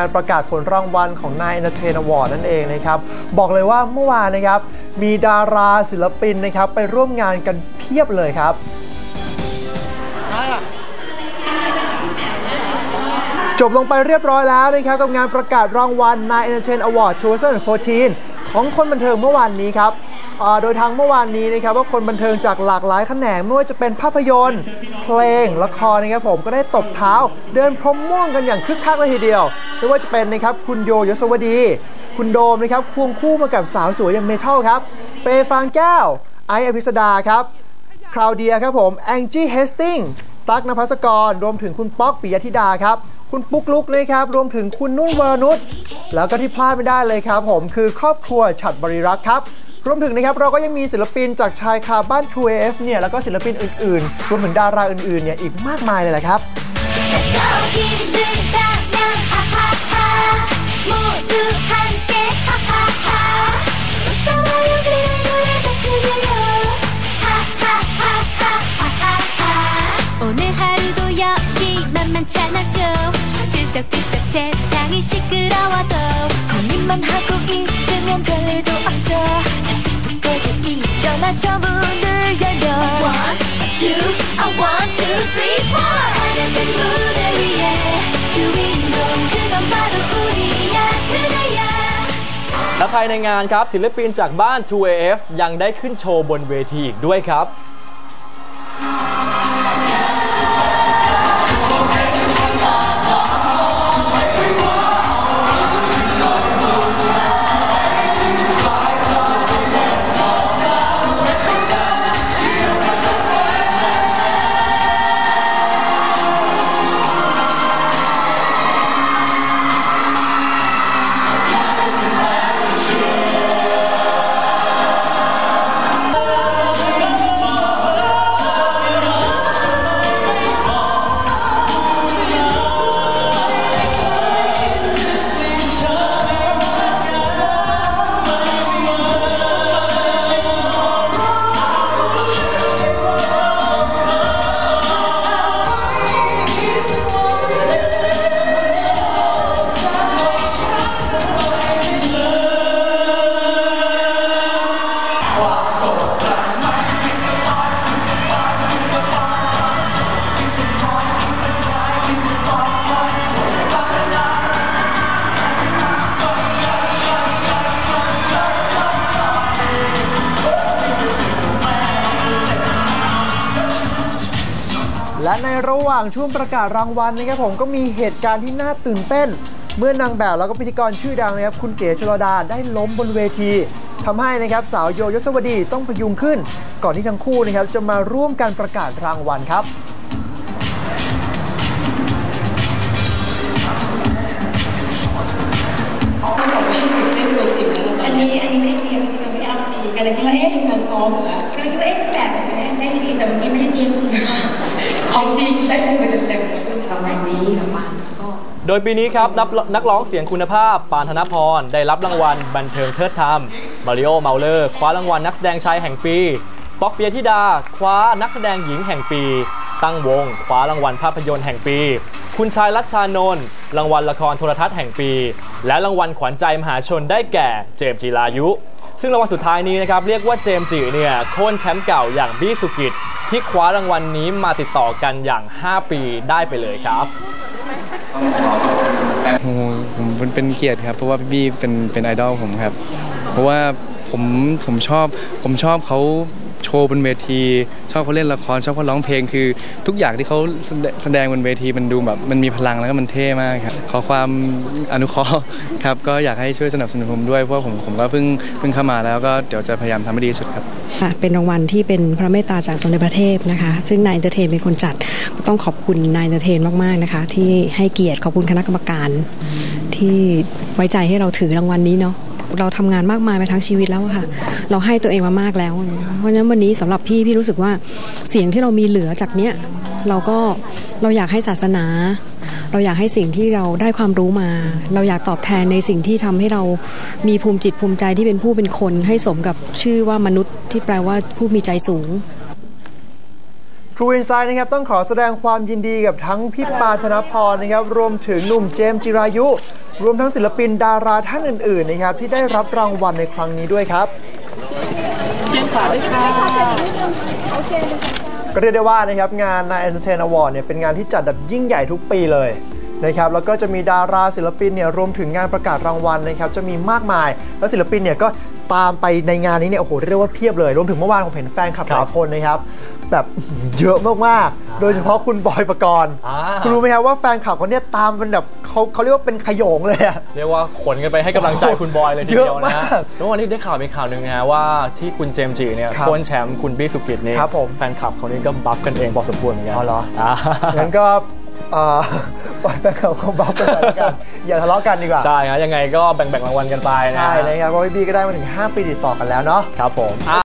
การประกาศผลรางวัลของนาย Entertain Award นั่นเองนะครับ บอกเลยว่าเมื่อวานนะครับ มีดาราศิลปินนะครับ ไปร่วมงานกันเพียบเลยครับจบลงไปเรียบร้อยแล้วนะครับกับงานประกาศรางวัล Nine Entertain Award 2014 ของคนบันเทิงเมื่อวานนี้ครับโดยทางเมื่อวานนี้นะครับว่าคนบันเทิงจากหลากหลายแขนงไม่ว่าจะเป็นภาพยนตร์ เพลงละครนะครับผมก็ได้ตบเท้า เดินพรมม่วงกันอย่างคึกคักเลยทีเดียวไม่ว่าจะเป็นนะครับคุณโยยศวดี คุณโดมนะครับควงคู่มากับสาวสวยอย่างเมทัลครับเฟยฟางแก้ว ไออภิสดาครับคราวเดียครับผมแองจี้เฮสติง ตั๊กนภัสกร รวมถึงคุณป๊อกปิยธิดาครับ คุณปุ๊กลุกนะครับ รวมถึงคุณนุ่นวรนุช แล้วก็ที่พลาดไม่ได้เลยครับผม คือครอบครัวฉัดบริรักษ์ครับ รวมถึงนะครับเราก็ยังมีศิลปินจากชายคาบ้าน True AF เนี่ย แล้วก็ศิลปินอื่นๆ รวมถึงดาราอื่นๆ เนี่ย อีกมากมายเลยแหละครับ Let's go 힘들다면 하하하 모두 함 만 하고 있으면 별일도 없죠 자뚝뚝거려 일어나 저 문을 열려 One, two, I one, two, three, four 하늘은 무대 위에 주인공 그건 바로 우리야 그대야 และภายในงานครับศิลปินจากบ้าน 2AF ยังได้ขึ้นโชว์บนเวทีอีกด้วยครับ ในระหว่างช่วงประกาศรางวัลนะครับผมก็มีเหตุการณ์ที่น่าตื่นเต้น เมื่อนางแบบแล้วก็พิธีกรชื่อดังนะครับคุณเก๋ชลดาได้ล้มบนเวทีทำให้นะครับสาวโยยศวดีต้องพยุงขึ้น ก่อนที่ทั้งคู่นะครับจะมาร่วมกันประกาศรางวัลครับ โดยปีนี้ครับนักนักร้องเสียงคุณภาพ ปานธนพร ได้รับรางวัลบันเทิงเทิดธรรมมาริโอเมาเลอร์ คว้ารางวัลนักแสดงชายแห่งปี ป๊อกเปียธิดา คว้านักแสดงหญิงแห่งปี ตั้งวง คว้ารางวัลภาพยนตร์แห่งปี คุณชายรัชชานนท์รางวัลละครโทรทัศน์แห่งปี และรางวัลขวัญใจมหาชนได้แก่เจมส์จีรายุ ซึ่งรางวัลสุดท้ายนี้นะครับเรียกว่าเจมส์จีเนี่ยโค่นแชมป์เก่าอย่างบี้สุกิจที่คว้ารางวัลนี้มาติดต่อกันอย่าง 5 ปีได้ไปเลยครับ โอ้โหผมเป็นเป็นเกียรติครับ เพราะว่าพี่บี้เป็นเป็นไอดอลผมครับ เพราะว่าผมผมชอบผมชอบเขา โชว์บนเวที ชอบเขาเล่นละครชอบเขาร้องเพลงคือ ทุกอย่างที่เขาแสดแสดงบนเวทีมันดูแบบมันมีพลังแล้วก็มันเท่มากครับขอความอนุเคราะห์ครับก็อยากให้ช่วยสนับสนุนผมด้วยเพราะผมผมก็เพิ่งเพิ่งเข้ามาแล้วก็เดี๋ยวจะพยายามทำให้ดีที่สุดครับเป็นรางวัลที่เป็นพระเมตตาจากสมเด็จพระเทพนะคะ ซึ่งนายเตเทนเป็นคนจัดก็ต้องขอบคุณนายเตเทนมากๆนะคะ ที่ให้เกียรติขอบคุณคณะกรรมการที่ไว้ใจให้เราถือรางวัลนี้เนาะ เราทำงานมากมายมาทั้งชีวิตแล้วค่ะ เราให้ตัวเองมามากแล้ว เพราะฉะนั้นวันนี้สำหรับพี่พี่รู้สึกว่าเสียงที่เรามีเหลือจากเนี้ยเราก็เราอยากให้ศาสนา เราอยากให้สิ่งที่เราได้ความรู้มา เราอยากตอบแทนในสิ่งที่ทำให้เรามีภูมิจิตภูมิใจที่เป็นผู้เป็นคน ให้สมกับชื่อว่ามนุษย์ที่แปลว่าผู้มีใจสูง True Insight นะครับต้องขอแสดงความยินดีกับทั้งพี่ปาธนพรนะครับรวมถึงหนุ่มเจมส์จิรายุ รวมทั้งศิลปินดาราท่านอื่นๆนะครับที่ได้รับรางวัลในครั้งนี้ด้วยครับก็เรียกได้ว่านะครับงานใน Entertain Award เนี่ยเป็นงานที่จัดแบบยิ่งใหญ่ทุกปีเลย นะครับแล้วก็จะมีดาราศิลปินเนี่ยรวมถึงงานประกาศรางวัลนะครับจะมีมากมาย แล้วศิลปินเนี่ยก็ตามไปในงานนี้เนี่ยโอ้โหเรียกว่าเพียบเลย รวมถึงเมื่อวานผมเห็นแฟนคลับหลายคนนะครับแบบเยอะมากๆ โดยเฉพาะคุณบอยประกรณ์อ่าคุณรู้ไหมครับว่าแฟนคลับเขาเนี่ยตามเป็นแบบเขาเขาเรียกว่าเป็นขโยงเลยอะเรียกว่าขนกันไปให้กำลังใจคุณบอยเลยทีเดียวนะฮะเยอะมากแล้ววันนี้ได้ข่าวมีข่าวหนึ่งนะฮะว่าที่คุณเจมส์จีเนี่ยครับโค่นแชมป์คุณบี้สุกิจนี่ครับผมแฟนคลับเขานี่ก็บัฟกันเองพอสมควรเหมือนกันอ๋อเหรอางั้นก็เอ่อ ปล่อยแฟนคลับเขาบัฟกันไปแล้วกันอย่าทะเลาะกันดีกว่าใช่ฮะยังไงก็แบ่งๆรางวัลกันไปนะใช่นะครับเพราะพี่บีก็ได้มาถึง 5 ปีติดต่อกันแล้วเนาะครับผม